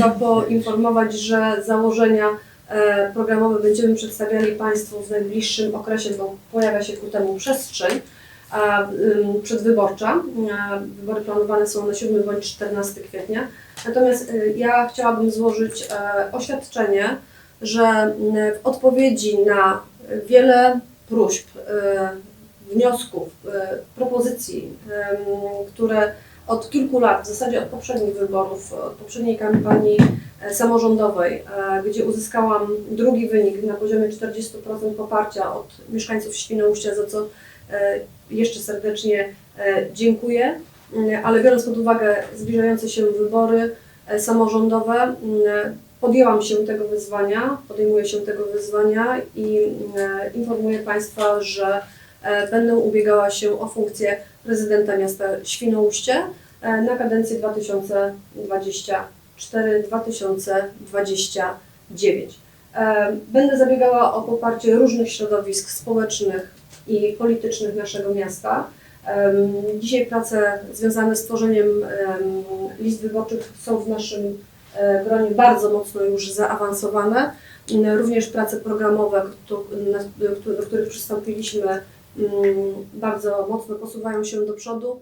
Chcę poinformować, że założenia e, programowe będziemy przedstawiali Państwu w najbliższym okresie, bo pojawia się ku temu przestrzeń przedwyborcza. E, Wybory planowane są na 7 bądź 14 kwietnia. Natomiast e, ja chciałabym złożyć oświadczenie, że w odpowiedzi na wiele próśb, wniosków, propozycji, które od kilku lat, w zasadzie od poprzednich wyborów, od poprzedniej kampanii e, samorządowej, e, gdzie uzyskałam drugi wynik na poziomie 40% poparcia od mieszkańców Świnoujścia, za co e, jeszcze serdecznie dziękuję. Mm, Ale biorąc pod uwagę zbliżające się wybory samorządowe, mm, podjęłam się tego wyzwania, podejmuję się tego wyzwania i mm, informuję Państwa, że będę ubiegała się o funkcję prezydenta miasta Świnoujście e, na kadencję 2024-2029. E, Będę zabiegała o poparcie różnych środowisk społecznych i politycznych naszego miasta. Dzisiaj prace związane z tworzeniem em, list wyborczych są w naszym e, gronie bardzo mocno już zaawansowane. Również prace programowe, do których przystąpiliśmy, bardzo mocno posuwają się do przodu.